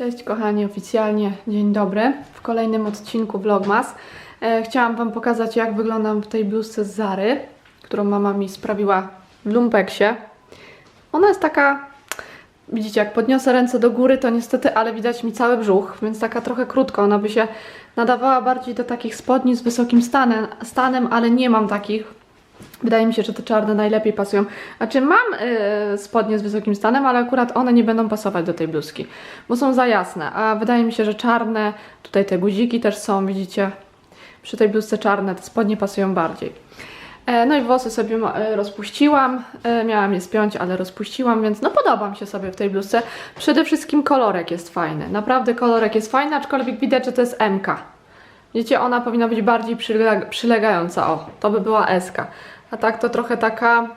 Cześć kochani, oficjalnie dzień dobry w kolejnym odcinku Vlogmas. E, chciałam Wam pokazać jak wyglądam w tej bluzce z Zary, którą mama mi sprawiła w lumpeksie. Ona jest taka, widzicie, jak podniosę ręce do góry, to niestety, ale widać mi cały brzuch, więc taka trochę krótka. Ona by się nadawała bardziej do takich spodni z wysokim stanem, stanem ale nie mam takich. Wydaje mi się, że te czarne najlepiej pasują. Znaczy mam y, spodnie z wysokim stanem, ale akurat one nie będą pasować do tej bluzki, bo są za jasne. A wydaje mi się, że czarne, tutaj te guziki też są, widzicie? Przy tej bluzce czarne te spodnie pasują bardziej. E, no i włosy sobie e, rozpuściłam. E, miałam je spiąć, ale rozpuściłam, więc no podoba mi się sobie w tej bluzce. Przede wszystkim kolorek jest fajny. Naprawdę kolorek jest fajny, aczkolwiek widać, że to jest MK. Widzicie, ona powinna być bardziej przylega przylegająca. O, to by była SK. A tak to trochę taka.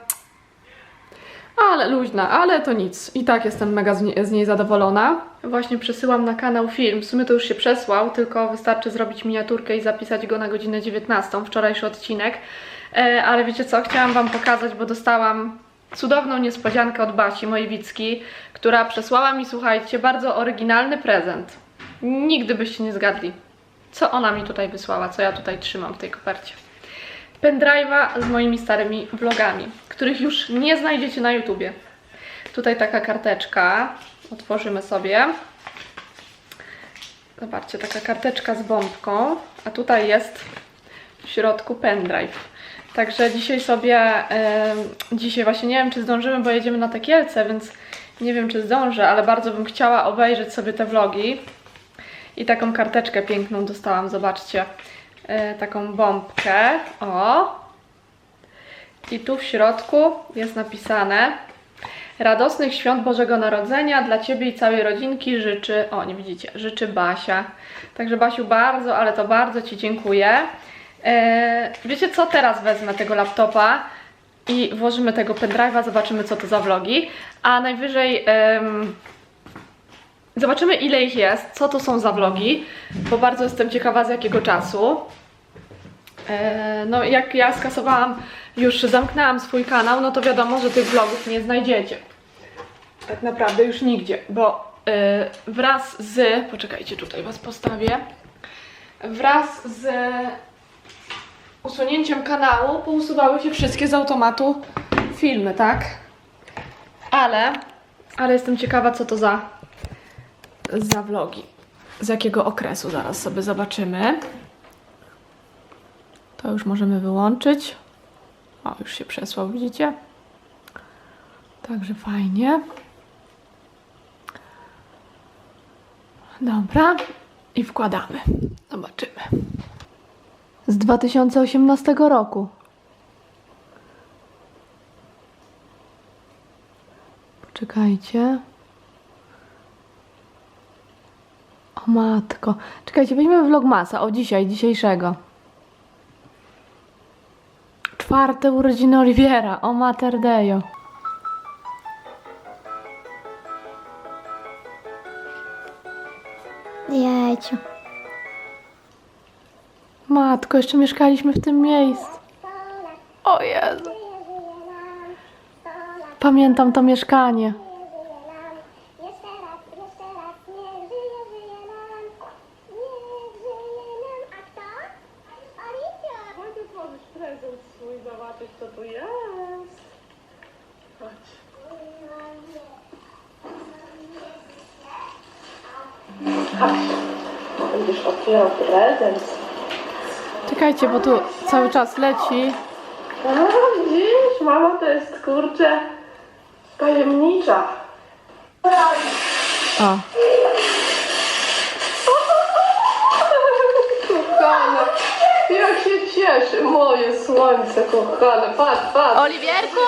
Ale luźna, ale to nic. I tak jestem mega z, nie, z niej zadowolona. Właśnie przesyłam na kanał film. W sumie to już się przesłał, tylko wystarczy zrobić miniaturkę i zapisać go na godzinę 19, wczorajszy odcinek. E, ale wiecie co, chciałam Wam pokazać, bo dostałam cudowną niespodziankę od Basi Mojewicki, która przesłała mi, słuchajcie, bardzo oryginalny prezent. Nigdy byście nie zgadli, co ona mi tutaj wysłała, co ja tutaj trzymam w tej kopercie pendrive'a z moimi starymi vlogami, których już nie znajdziecie na YouTubie. Tutaj taka karteczka. Otworzymy sobie. Zobaczcie, taka karteczka z bombką, a tutaj jest w środku pendrive. Także dzisiaj sobie, e, dzisiaj właśnie nie wiem, czy zdążymy, bo jedziemy na Tekielce, więc nie wiem, czy zdążę, ale bardzo bym chciała obejrzeć sobie te vlogi. I taką karteczkę piękną dostałam, zobaczcie e, taką bombkę. O! I tu w środku jest napisane Radosnych świąt Bożego Narodzenia dla Ciebie i całej rodzinki życzy, o nie widzicie, życzy Basia. Także Basiu bardzo, ale to bardzo Ci dziękuję. E, wiecie co, teraz wezmę tego laptopa i włożymy tego pendrive'a, zobaczymy co to za vlogi, a najwyżej... Zobaczymy ile ich jest, co to są za vlogi, bo bardzo jestem ciekawa z jakiego czasu. E, No jak ja skasowałam, już zamknęłam swój kanał, no to wiadomo, że tych vlogów nie znajdziecie. Tak naprawdę już nigdzie, bo e, wraz z... Poczekajcie, tutaj Was postawię. Wraz z usunięciem kanału pousuwały się wszystkie z automatu filmy, tak? Ale, ale jestem ciekawa co to za za vlogi. Z jakiego okresu zaraz sobie zobaczymy. To już możemy wyłączyć. O, już się przesłał, widzicie? Także fajnie. Dobra. I wkładamy. Zobaczymy. Z 2018 roku. Poczekajcie. O matko. Czekajcie, weźmiemy vlogmasa. O dzisiaj, dzisiejszego. Czwarte urodziny Oliwiera. O Mater Deo. Jejciu. Matko, jeszcze mieszkaliśmy w tym miejscu. O Jezu. Pamiętam to mieszkanie. Czekajcie, bo tu cały czas leci. A, widzisz, mama to jest, kurczę, tajemnicza. O. Kochane, jak się cieszy, moje słońce kochane, patrz, patrz. Oliwierku,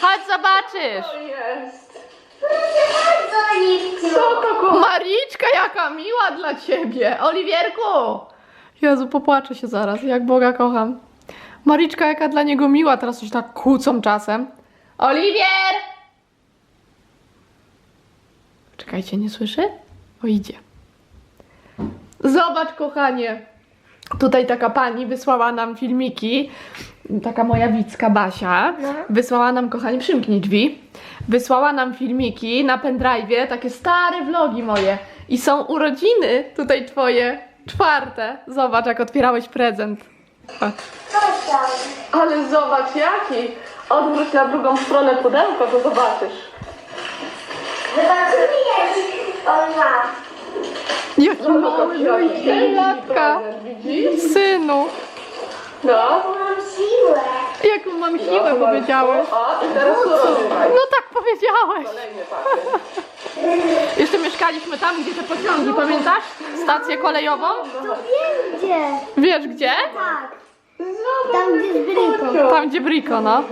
chodź zobaczysz. To jest. Co to kochane? Mariczka, jaka miła dla ciebie. Oliwierku. Jezu, popłaczę się zaraz, jak Boga kocham. Mariczka, jaka dla niego miła, teraz się tak kłócą czasem. Oliwier. Czekajcie, nie słyszy? O, idzie. Zobacz, kochanie. Tutaj taka pani wysłała nam filmiki. Taka moja widzka Basia. Wysłała nam, kochani, przymknij drzwi. Wysłała nam filmiki na pendrive'ie, takie stare vlogi moje. I są urodziny tutaj twoje, czwarte. Zobacz, jak otwierałeś prezent. Patrz. Co? Ale zobacz jaki! Odwróć na drugą stronę pudełko, to zobaczysz. Zobaczymy jak on ma. Jaki mały, cztery latka. Widzisz? Synu. No. Mam siłę. Jaką mam siłę, powiedziałeś. O, i teraz rozrywaj. No tak powiedziałeś. Kolejny papier. Jeszcze mieszkaliśmy tam, gdzie te pociągi, pamiętasz? Stację kolejową? To wiem gdzie. Wiesz gdzie? Tak. Tam gdzie z bryką. Tam, gdzie Briko, no.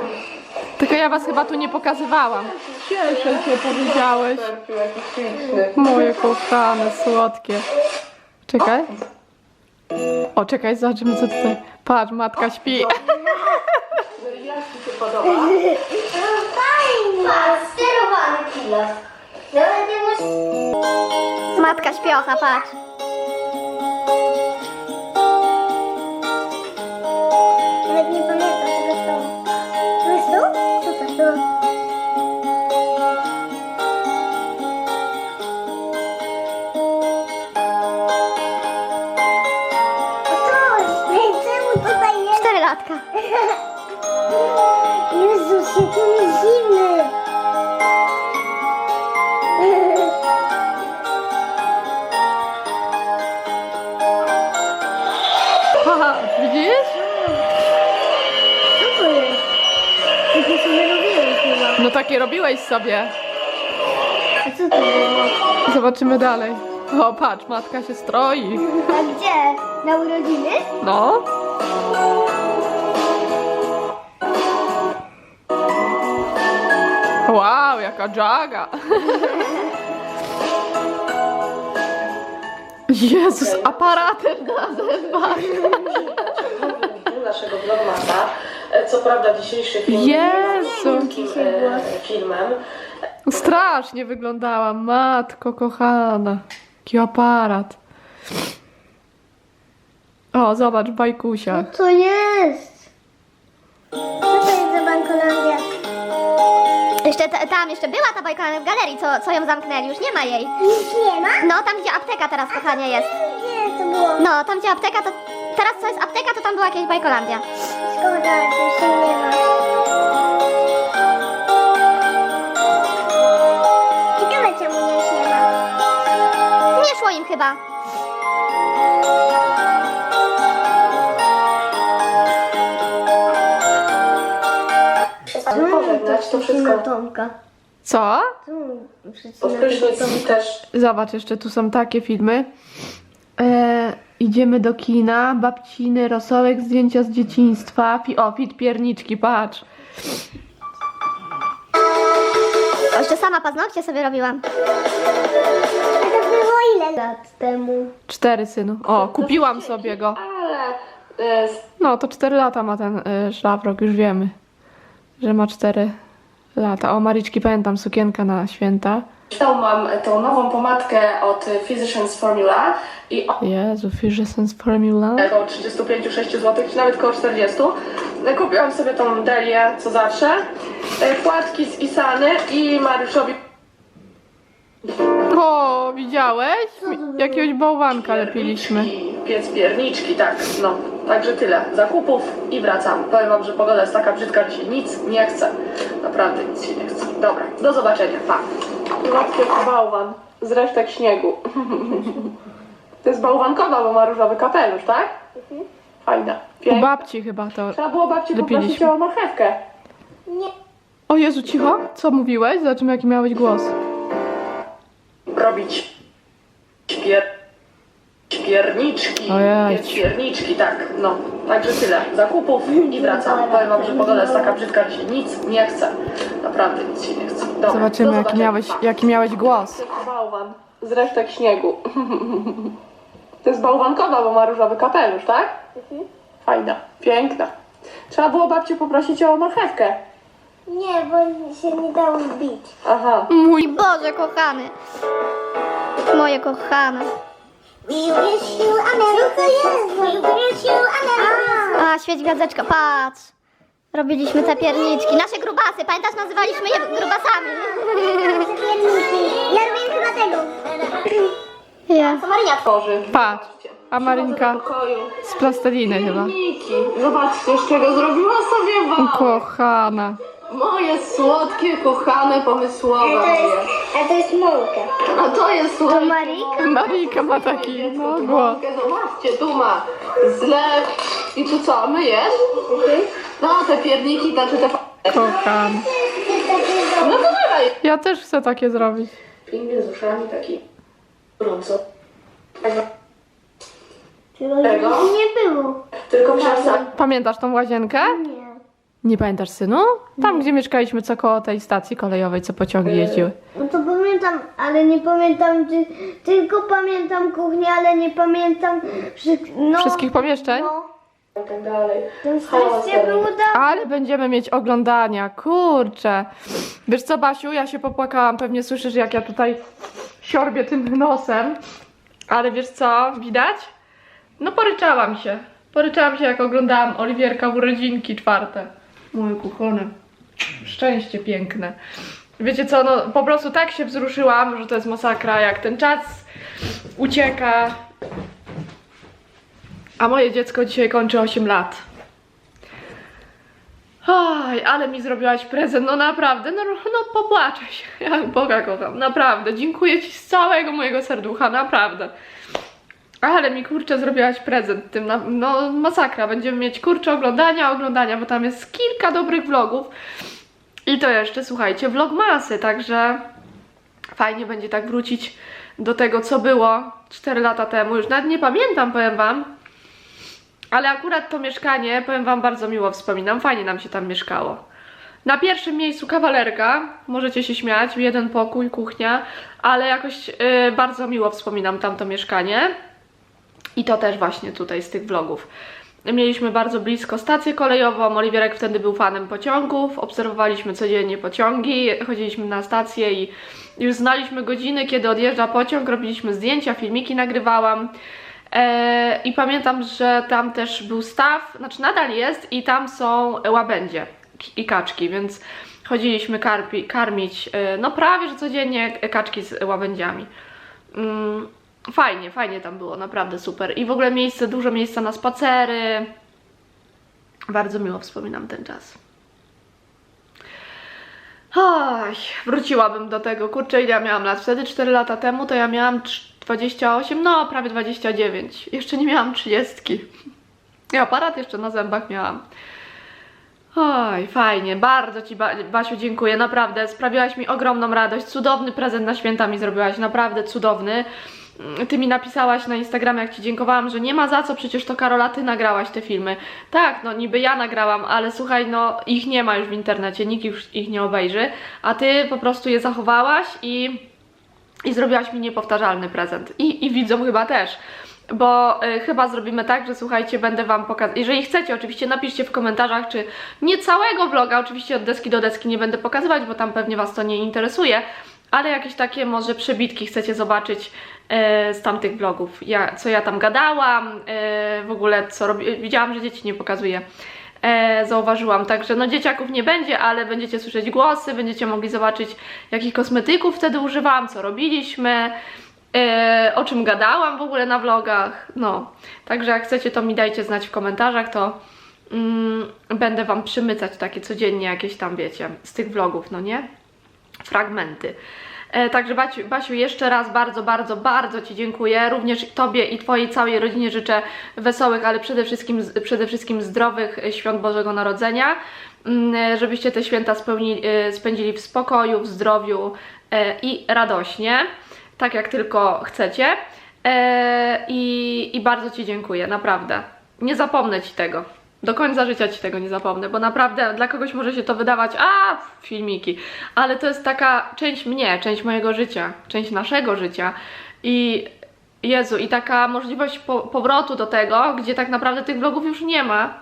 Tylko ja was chyba tu nie pokazywałam. Cieszę się, powiedziałeś. Moje kochane, słodkie. Czekaj. O, czekaj, zobaczymy co tutaj. Patrz, matka śpi. No i jak ci się podoba? Fajnie. Sterowany kilos. Matka śpiocha, patrz. Nawet nie pamiętam tego. To jest to? Co to było? Cztery latka. Jezus, jaki jest zimny. Takie robiłeś sobie. A co to było? Zobaczymy dalej. O, patrz, matka się stroi. A gdzie? Na urodziny? No. Wow, jaka dżaga. Jezus, aparatem na zębach. naszego vlogmasa. E, Co prawda dzisiejszy film. Krótkim e, filmem. Strasznie wyglądała, matko kochana. Jaki aparat. O, zobacz, bajkusia. Co jest? Co to jest za bankolandia? Jeszcze ta, tam jeszcze była ta bajka w galerii, co, co ją zamknęli, już nie ma jej. Nic nie ma? No, tam gdzie apteka teraz, kochanie, jest. Gdzie to było? No, tam gdzie apteka, to teraz co jest apteka, to tam była jakaś bajkolandia. Szkoda, że już jej nie ma. Ma. Nie szło im chyba. Ale pożegnać to wszystko. Tomka. Co? Pod prysznic też Zobacz, jeszcze tu są takie filmy. E, idziemy do kina, babciny, rosołek, zdjęcia z dzieciństwa. Pi o, fit pierniczki, patrz. O, jeszcze sama paznokcie sobie robiłam. A to było ile lat temu? Cztery, synu. O, kupiłam sobie go. ale e, No, to cztery lata ma ten y, szlafrok, już wiemy, że ma cztery lata. O, Mariczki, pamiętam, sukienka na święta. Tą mam tą nową pomadkę od Physicians Formula i Jezu, Physicians Formula. około 35-6 zł, czy nawet około 40. E, Kupiłam sobie tą Delię, co zawsze. E, Płatki z Isany i Mariuszowi O, widziałeś? Jakiegoś bałwanka lepiliśmy. pierniczki, Piec pierniczki, tak, no. Także tyle. Zakupów i wracam. Powiem wam, że pogoda jest taka brzydka, że się nic nie chce. Naprawdę nic się nie chce. Dobra, do zobaczenia. Pa. Matkę bałwan z resztek śniegu. To jest bałwankowa, bo ma różowy kapelusz, tak? Fajna. U Piękna. babci chyba to. Trzeba było babci Lepiliśmy. poprosić o marchewkę. Nie. O Jezu, cicho? Co mówiłeś? Zobaczymy jaki miałeś głos. Robić śpier... śpierniczki. Ojej. Jest Śpierniczki, tak. No, także tyle. Zakupów i wracam. Powiem wam, że pogoda jest taka brzydka, że się nic nie chce. Naprawdę nic się nie chce. Dobra, Zobaczymy do jaki zobaczenia. miałeś, jaki miałeś głos. Bałwan z resztek śniegu. To jest bałwankowa, bo ma różowy kapelusz, tak? Fajna, piękna. Trzeba było babcię poprosić o marchewkę. Nie, bo się nie dało zbić. Aha. Mój Boże, kochany. Moje kochane. We wish you a Merry Christmas. We wish you a świeć gwiazdeczka, patrz. Robiliśmy te pierniczki. Nasze grubasy, pamiętasz, nazywaliśmy je grubasami. Ja lubię chyba tego. Ja. To Maria. Tworzy. patrz. A Marynka pokoju. z plasteliny chyba. Niki. Zobaczcie, z czego zrobiła sobie wam. Kochana. Moje słodkie, kochane, pomysłowe moje. A to jest mąka. A to jest słuchajcie, Marika? Marika ma taki no, głos. mąkę. Zobaczcie, tu ma zlew. I tu co, myjesz? No, te pierniki, znaczy te... Kochana. No to dawaj. Ja też chcę takie zrobić. Pingwin z uszami taki gorąco. Tego Tego? nie było. Tylko przestań. Pamiętasz tą łazienkę? Nie. Nie pamiętasz, synu? Tam, gdzie mieszkaliśmy, co koło tej stacji kolejowej, co pociągi jeździły. No to pamiętam, ale nie pamiętam, czy, tylko pamiętam kuchnię, ale nie pamiętam wszy, no, Wszystkich pomieszczeń? No, I tak dalej. szczęście dalej. było. Ale będziemy mieć oglądania, kurczę. Wiesz co, Basiu, ja się popłakałam, pewnie słyszysz, jak ja tutaj siorbię tym nosem. Ale wiesz co, widać? No poryczałam się. Poryczałam się, jak oglądałam Oliwierka w urodzinki czwarte. Moje kochane. Szczęście piękne. Wiecie co, no po prostu tak się wzruszyłam, że to jest masakra, jak ten czas ucieka. A moje dziecko dzisiaj kończy 8 lat. Oj, ale mi zrobiłaś prezent, no naprawdę, no, no popłaczę się, jak Boga kocham, naprawdę, dziękuję Ci z całego mojego serducha, naprawdę. Ale mi kurczę zrobiłaś prezent tym, na- no masakra, będziemy mieć kurczę oglądania, oglądania, bo tam jest kilka dobrych vlogów. I to jeszcze, słuchajcie, vlogmasy, także fajnie będzie tak wrócić do tego, co było 4 lata temu, już nawet nie pamiętam, powiem Wam, ale akurat to mieszkanie, powiem Wam, bardzo miło wspominam. Fajnie nam się tam mieszkało. Na pierwszym miejscu kawalerka, możecie się śmiać, jeden pokój, kuchnia, ale jakoś y, bardzo miło wspominam tamto mieszkanie. I to też właśnie tutaj z tych vlogów. Mieliśmy bardzo blisko stację kolejową. Oliwierek wtedy był fanem pociągów. Obserwowaliśmy codziennie pociągi, chodziliśmy na stację i już znaliśmy godziny, kiedy odjeżdża pociąg. Robiliśmy zdjęcia, filmiki nagrywałam. E, I pamiętam, że tam też był staw, znaczy nadal jest, i tam są łabędzie i kaczki, więc chodziliśmy karpi, karmić, e, no prawie że codziennie kaczki z łabędziami. Fajnie, fajnie tam było, naprawdę super. I w ogóle miejsce, dużo miejsca na spacery. Bardzo miło wspominam ten czas. Oj, wróciłabym do tego. Kurczę, ile ja miałam lat? Wtedy 4 lata temu to ja miałam trz- 28, no prawie 29. Jeszcze nie miałam 30. I aparat jeszcze na zębach miałam. Oj, fajnie, bardzo Ci ba Basiu dziękuję, naprawdę, sprawiłaś mi ogromną radość, cudowny prezent na święta mi zrobiłaś, naprawdę cudowny. Ty mi napisałaś na Instagramie, jak Ci dziękowałam, że nie ma za co, przecież to Karola, Ty nagrałaś te filmy. Tak, no niby ja nagrałam, ale słuchaj, no ich nie ma już w internecie, nikt już ich nie obejrzy, a Ty po prostu je zachowałaś i i zrobiłaś mi niepowtarzalny prezent. I, i chyba też. Bo y, chyba zrobimy tak, że słuchajcie, będę Wam pokazać. Jeżeli chcecie, oczywiście napiszcie w komentarzach, czy nie całego vloga, oczywiście od deski do deski nie będę pokazywać, bo tam pewnie Was to nie interesuje, ale jakieś takie może przebitki chcecie zobaczyć z tamtych vlogów. Ja, co ja tam gadałam, y, w ogóle co robi. Widziałam, że dzieci nie pokazuję e, zauważyłam. Także no dzieciaków nie będzie, ale będziecie słyszeć głosy, będziecie mogli zobaczyć jakich kosmetyków wtedy używałam, co robiliśmy, e, o czym gadałam w ogóle na vlogach. No, także jak chcecie to mi dajcie znać w komentarzach, to mm, będę Wam przymycać takie codziennie jakieś tam, wiecie, z tych vlogów, no nie? Fragmenty. E, Także Basiu, Basiu, jeszcze raz bardzo, bardzo, bardzo Ci dziękuję. Również Tobie i Twojej całej rodzinie życzę wesołych, ale przede wszystkim, przede wszystkim zdrowych świąt Bożego Narodzenia. Mm, Żebyście te święta e, spędzili w spokoju, w zdrowiu e, i radośnie, tak jak tylko chcecie. E, I, I bardzo Ci dziękuję, naprawdę. Nie zapomnę Ci tego. Do końca życia Ci tego nie zapomnę, bo naprawdę dla kogoś może się to wydawać, a filmiki, ale to jest taka część mnie, część mojego życia, część naszego życia i Jezu, i taka możliwość po, powrotu do tego, gdzie tak naprawdę tych vlogów już nie ma.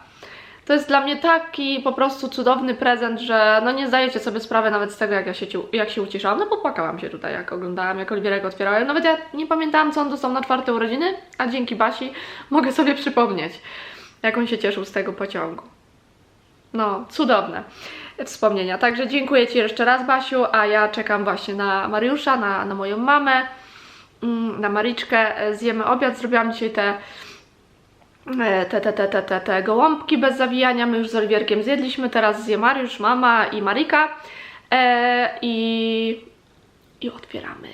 To jest dla mnie taki po prostu cudowny prezent, że no nie zdajecie sobie sprawy nawet z tego, jak ja się, jak się ucieszałam. No popłakałam się tutaj, jak oglądałam, jak Oliwierek otwierałem. Nawet ja nie pamiętałam, co on dostał na czwarte urodziny, a dzięki Basi mogę sobie przypomnieć, jak on się cieszył z tego pociągu. No, cudowne wspomnienia. Także dziękuję Ci jeszcze raz, Basiu, a ja czekam właśnie na Mariusza, na, na moją mamę, mm, na Mariczkę. Zjemy obiad. Zrobiłam dzisiaj te, e, te, te, te, te, te, te gołąbki bez zawijania. My już z Oliwierkiem zjedliśmy. Teraz zje Mariusz, mama i Marika. E, i, I otwieramy,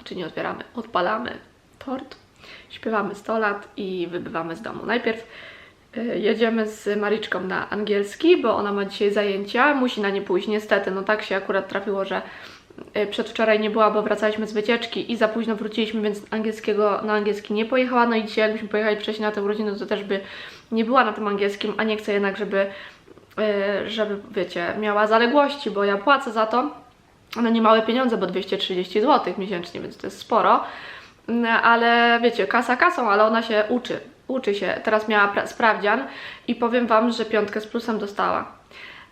a czy nie otwieramy, odpalamy tort. Śpiewamy 100 lat i wybywamy z domu. Najpierw Jedziemy z Mariczką na angielski, bo ona ma dzisiaj zajęcia, musi na nie pójść. Niestety, no tak się akurat trafiło, że y, przedwczoraj nie była, bo wracaliśmy z wycieczki i za późno wróciliśmy, więc angielskiego na angielski nie pojechała. No i dzisiaj, jakbyśmy pojechali wcześniej na tę urodzinę, to też by nie była na tym angielskim, a nie chcę jednak, żeby, y, żeby wiecie, miała zaległości, bo ja płacę za to. One nie małe pieniądze, bo 230 zł miesięcznie, więc to jest sporo. No, ale wiecie, kasa kasą, ale ona się uczy. Uczy się. Teraz miała pra- sprawdzian i powiem Wam, że piątkę z plusem dostała.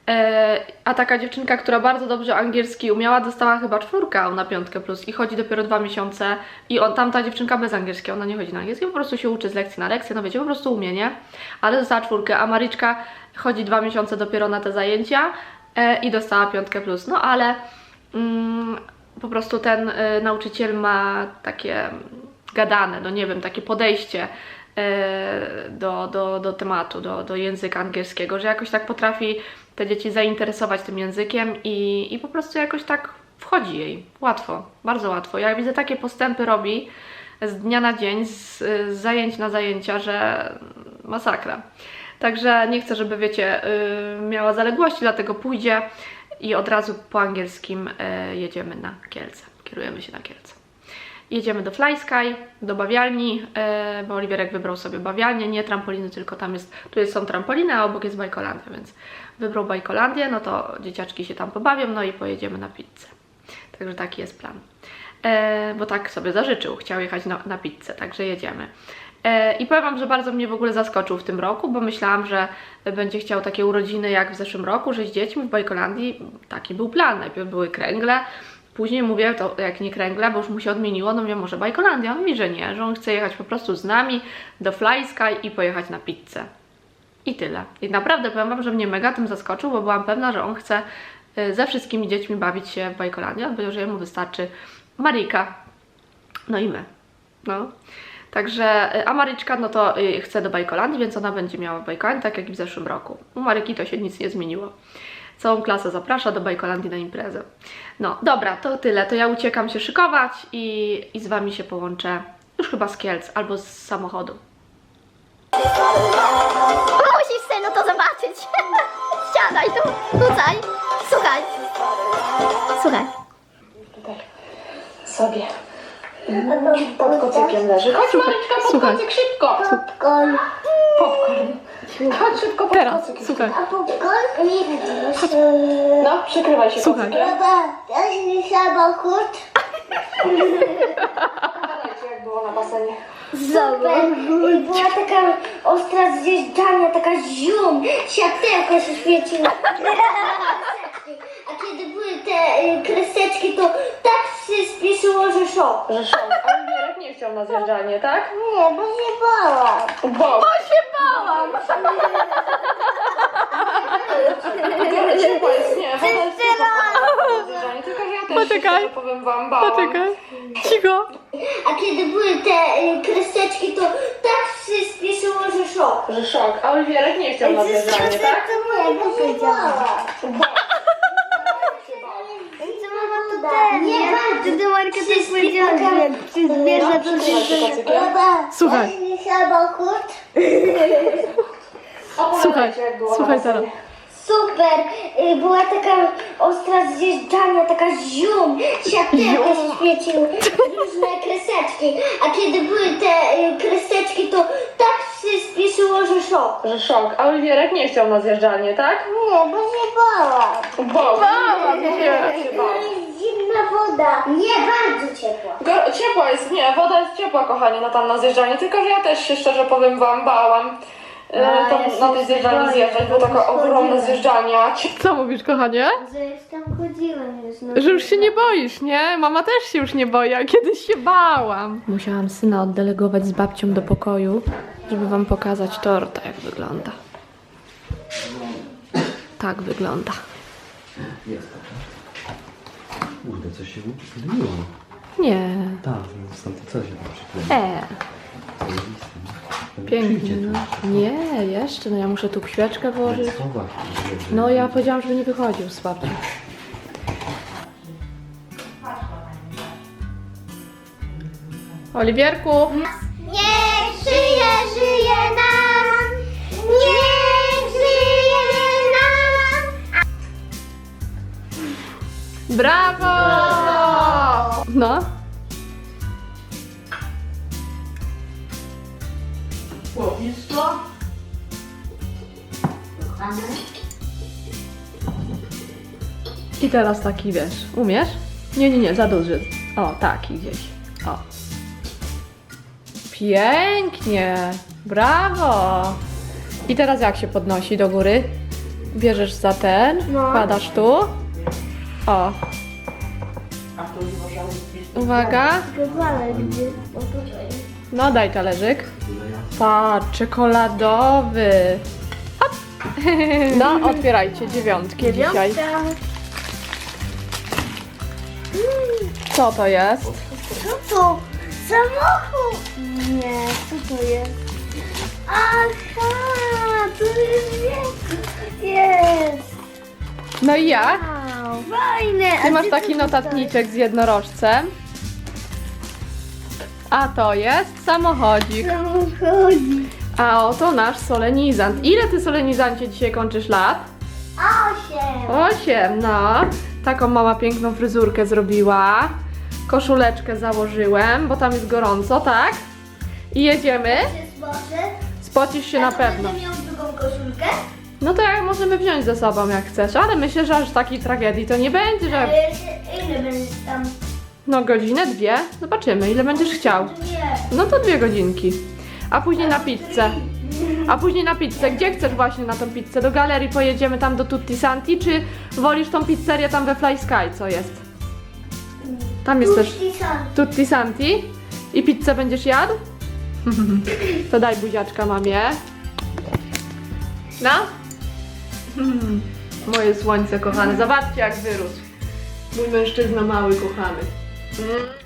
E, a taka dziewczynka, która bardzo dobrze angielski umiała, dostała chyba czwórkę na piątkę plus i chodzi dopiero dwa miesiące. I on, tamta dziewczynka bez angielskiego, ona nie chodzi na angielski, po prostu się uczy z lekcji na lekcję, no wiecie, po prostu umie, nie? Ale dostała czwórkę, a Mariczka chodzi dwa miesiące dopiero na te zajęcia e, i dostała piątkę plus. No ale mm, po prostu ten y, nauczyciel ma takie gadane, no nie wiem, takie podejście do, do, do tematu, do, do języka angielskiego, że jakoś tak potrafi te dzieci zainteresować tym językiem i, i po prostu jakoś tak wchodzi jej. Łatwo, bardzo łatwo. Ja widzę takie postępy robi z dnia na dzień, z, z zajęć na zajęcia, że masakra. Także nie chcę, żeby wiecie, y, miała zaległości, dlatego pójdzie i od razu po angielskim y, jedziemy na Kielce. Kierujemy się na Kielce. Jedziemy do Fly Sky, do bawialni, y, bo Oliwierek wybrał sobie bawialnię, nie trampoliny, tylko tam jest, tu jest, są trampoliny, a obok jest Bajkolandia, więc wybrał Bajkolandię, no to dzieciaczki się tam pobawią, no i pojedziemy na pizzę. Także taki jest plan. E, bo tak sobie zażyczył, chciał jechać na, na pizzę, także jedziemy. E, I powiem Wam, że bardzo mnie w ogóle zaskoczył w tym roku, bo myślałam, że będzie chciał takie urodziny jak w zeszłym roku, że z dziećmi w Bajkolandii. Taki był plan. Najpierw były kręgle, później mówię, to jak nie kręgle, bo już mu się odmieniło, no mówię, może Bajkolandia. On mówi, że nie, że on chce jechać po prostu z nami do Fly Sky i pojechać na pizzę. I tyle. I naprawdę powiem Wam, że mnie mega tym zaskoczył, bo byłam pewna, że on chce y, ze wszystkimi dziećmi bawić się w. On powiedział, że jemu wystarczy Marika, no i my. No. Także, y, a Maryczka, no to y, chce do Bajkolandii, więc ona będzie miała Bajkolandię, tak jak i w zeszłym roku. U Maryki to się nic nie zmieniło. Całą klasę zaprasza do Bajkolandii na imprezę. No, dobra, to tyle. To ja uciekam się szykować i, i z Wami się połączę już chyba z Kielc albo z samochodu. Musisz synu to zobaczyć. Siadaj tu, tutaj. Słuchaj. Słuchaj. Tutaj sobie pod kocykiem leży. Chodź Maryczka, pod Słuchaj. kocyk, szybko! Popcorn. Popcorn. Chodź szybko pod Teraz, kocyk. słuchaj. A popcorn? Nie widzisz. No, przykrywaj się Słuchaj. kocykiem. Baba, dasz mi samochód? Gadajcie, jak było na basenie. Super. I była taka ostra zjeżdżania, taka zium, światełko się świeciło. A kiedy były te y, kreseczki, to tak się spieszyło, że szok. Że szok. A nie chciał na zjeżdżanie, tak? Nie, bo się bałam. Bo. Się bałam! Ciepło jest, nie. woda jest ciepła na zjeżdżanie, Tylko, że ja też Poczekaj. się, powiem wam, bałam. Poczekaj, cicho. A kiedy były te y, kreseczki, to tak się spieszyło, że szok. Że szok. A Oliwierek nie chciał na zjeżdżanie, tak? Się się bał. Co mama to Nie, wtedy Marka też powiedziała, że jak przyzbierze, to Słuchaj, samochód. słuchaj, słuchaj teraz. Super, y, była taka ostra zjeżdżania, taka zium, światełka się świeciły, różne kreseczki, a kiedy były te y, kreseczki, to tak się spieszyło, że szok. Że szok. A Oliwierek nie chciał na zjeżdżalnię, tak? Nie, bo nie bałam. Bo. Bała się bał. Zimna woda. Nie, bardzo ciepła. Go- Ciepła jest, nie, woda jest ciepła, kochanie, na tam na zjeżdżalni, tylko że ja też się szczerze powiem wam, bałam e, No, tam ja się na tej zjeżdżalni boję, zjeżdżać, bo bo taka już ogromna chodziłem. zjeżdżalnia. Co mówisz, kochanie? Że już tam chodziłem już. No. Że już się nie boisz, nie? Mama też się już nie boi, a kiedyś się bałam. Musiałam syna oddelegować z babcią do pokoju, żeby wam pokazać torta, jak wygląda. Tak wygląda. Jest. Kurde, coś się ukleiło. Nie. Tak, no, stąd to coś się tam przykleiło. E, Zajebiste, nie? pięknie. Przyjdzie tu No. Nie, jeszcze. No ja muszę tu świeczkę włożyć. No ja powiedziałam, żeby nie wychodził z babcią. Oliwierku! Niech żyje, żyje nam. Niech żyje nam. Brawo! No. I teraz taki wiesz, umiesz? Nie, nie, nie, za duży. O, taki gdzieś. O. Pięknie! Brawo! I teraz jak się podnosi do góry? Bierzesz za ten, No. wkładasz tu. O. Uwaga. No daj talerzyk. Patrz, czekoladowy. Hop. No, otwierajcie dziewiątki dzisiaj. Co to jest? Co to? Samochód! Nie, co to jest? Aha, to jest wielki. Jest! No i jak? Wow, fajne! Ty A masz gdzie taki to notatniczek z jednorożcem. A to jest samochodzik. Samochodzi. A oto nasz solenizant. Ile ty solenizancie dzisiaj kończysz lat? Osiem. Osiem, no. Taką mama piękną fryzurkę zrobiła. Koszuleczkę założyłem, bo tam jest gorąco, tak? I jedziemy. Spocisz się na pewno. Będę miał drugą koszulkę? No to jak możemy wziąć ze sobą jak chcesz, ale myślę, że aż takiej tragedii to nie będzie, że ile będzie tam? No godzinę, dwie, zobaczymy ile będziesz chciał. No to dwie godzinki. A później na pizzę. A później na pizzę. Gdzie chcesz właśnie na tą pizzę? Do galerii pojedziemy tam do Tutti Santi, czy wolisz tą pizzerię tam we Fly Sky, co jest? Tam jest też Tutti Santi. I pizzę będziesz jadł? To daj buziaczka mamie. No? Moje słońce kochane. Zobaczcie jak wyrósł. Mój mężczyzna mały kochany. Mm.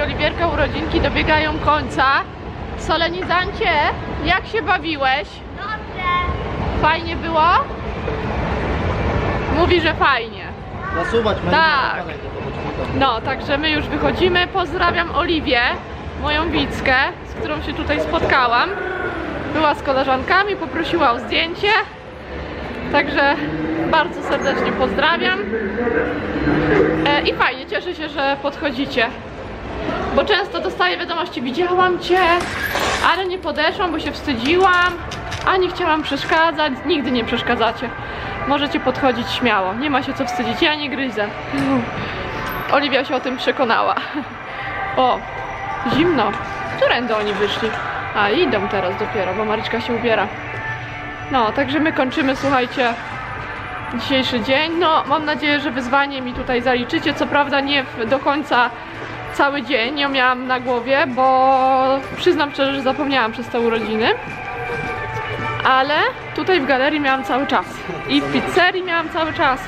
Oliwierka urodzinki dobiegają końca. Solenizancie, jak się bawiłeś? Dobrze. Fajnie było? Mówi, że fajnie. Będzie. Tak. No, także my już wychodzimy. Pozdrawiam Oliwię, moją Wickę, z którą się tutaj spotkałam. Była z koleżankami, poprosiła o zdjęcie. Także bardzo serdecznie pozdrawiam. E, I fajnie, cieszę się, że podchodzicie. Bo często dostaję wiadomości, widziałam cię, ale nie podeszłam, bo się wstydziłam, a nie chciałam przeszkadzać. Nigdy nie przeszkadzacie. Możecie podchodzić śmiało, nie ma się co wstydzić, ja nie gryzę. Oliwia się o tym przekonała. O, zimno. Którędy oni wyszli? A, idą teraz dopiero, bo Maryczka się ubiera. No, także my kończymy, słuchajcie, dzisiejszy dzień. No, mam nadzieję, że wyzwanie mi tutaj zaliczycie. Co prawda nie w, do końca cały dzień ją miałam na głowie, bo przyznam szczerze, że zapomniałam przez te urodziny. Ale tutaj w galerii miałam cały czas. I w pizzerii miałam cały czas.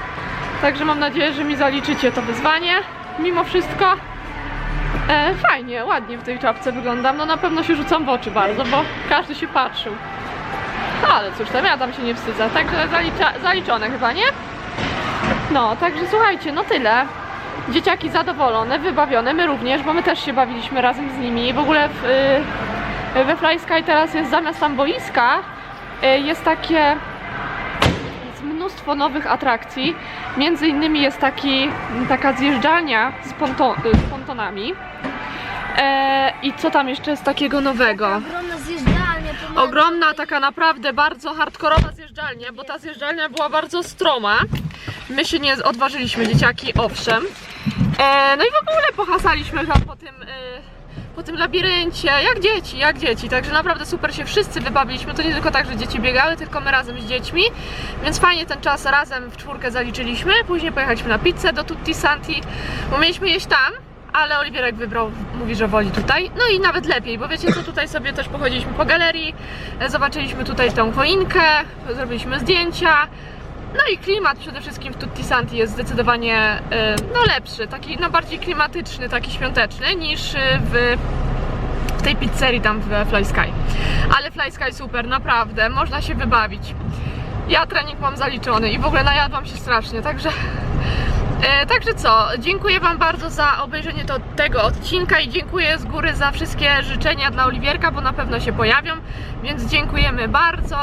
Także mam nadzieję, że mi zaliczycie to wyzwanie. Mimo wszystko e, fajnie, ładnie w tej czapce wyglądam. No na pewno się rzucam w oczy bardzo, bo każdy się patrzył. No ale cóż, tam ja tam się nie wstydzę. Także zalicza, zaliczone chyba, nie? No, także słuchajcie, no tyle. Dzieciaki zadowolone, wybawione, my również, bo my też się bawiliśmy razem z nimi. W ogóle w, y, we Fly Sky teraz jest zamiast tam boiska, y, jest takie jest mnóstwo nowych atrakcji. Między innymi jest taki, taka zjeżdżalnia z, ponto, y, z pontonami. E, I co tam jeszcze jest takiego nowego? Ogromna zjeżdżalnia. Ogromna, taka naprawdę bardzo hardkorowa zjeżdżalnia, bo ta zjeżdżalnia była bardzo stroma. My się nie odważyliśmy, dzieciaki, owszem. E, no i w ogóle pohasaliśmy tam po tym, e, po tym labiryncie, jak dzieci, jak dzieci. Także naprawdę super się wszyscy wybawiliśmy. To nie tylko tak, że dzieci biegały, tylko my razem z dziećmi. Więc fajnie ten czas razem w czwórkę zaliczyliśmy. Później pojechaliśmy na pizzę do Tutti Santi, bo mieliśmy jeść tam. Ale Oliwierek wybrał, mówi, że woli tutaj. No i nawet lepiej, bo wiecie co, tutaj sobie też pochodziliśmy po galerii, e, zobaczyliśmy tutaj tą choinkę, zrobiliśmy zdjęcia. No i klimat przede wszystkim w Tutti Santi jest zdecydowanie no lepszy, taki no bardziej klimatyczny, taki świąteczny niż e, w, w tej pizzerii tam w Fly Sky. Ale Fly Sky super, naprawdę, można się wybawić. Ja trening mam zaliczony i w ogóle najadłam się strasznie, także E, także co, dziękuję Wam bardzo za obejrzenie to, tego odcinka i dziękuję z góry za wszystkie życzenia dla Oliwierka, bo na pewno się pojawią, więc dziękujemy bardzo.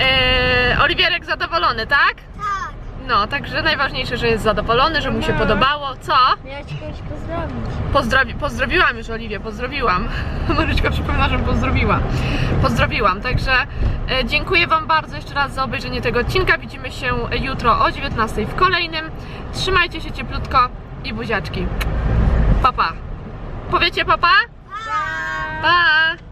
E, Oliwierek zadowolony, tak? Tak. No, także najważniejsze, że jest zadowolony, że mu się podobało. Co? Miałeś kogoś pozdrowić. Pozdrowi pozdrowiłam już Oliwię, pozdrowiłam. Maryczka przypomina, że pozdrowiła. Pozdrowiłam, także e, dziękuję Wam bardzo jeszcze raz za obejrzenie tego odcinka. Widzimy się jutro o 19 w kolejnym. Trzymajcie się cieplutko i buziaczki. Papa. Pa. Powiecie papa? Pa! pa.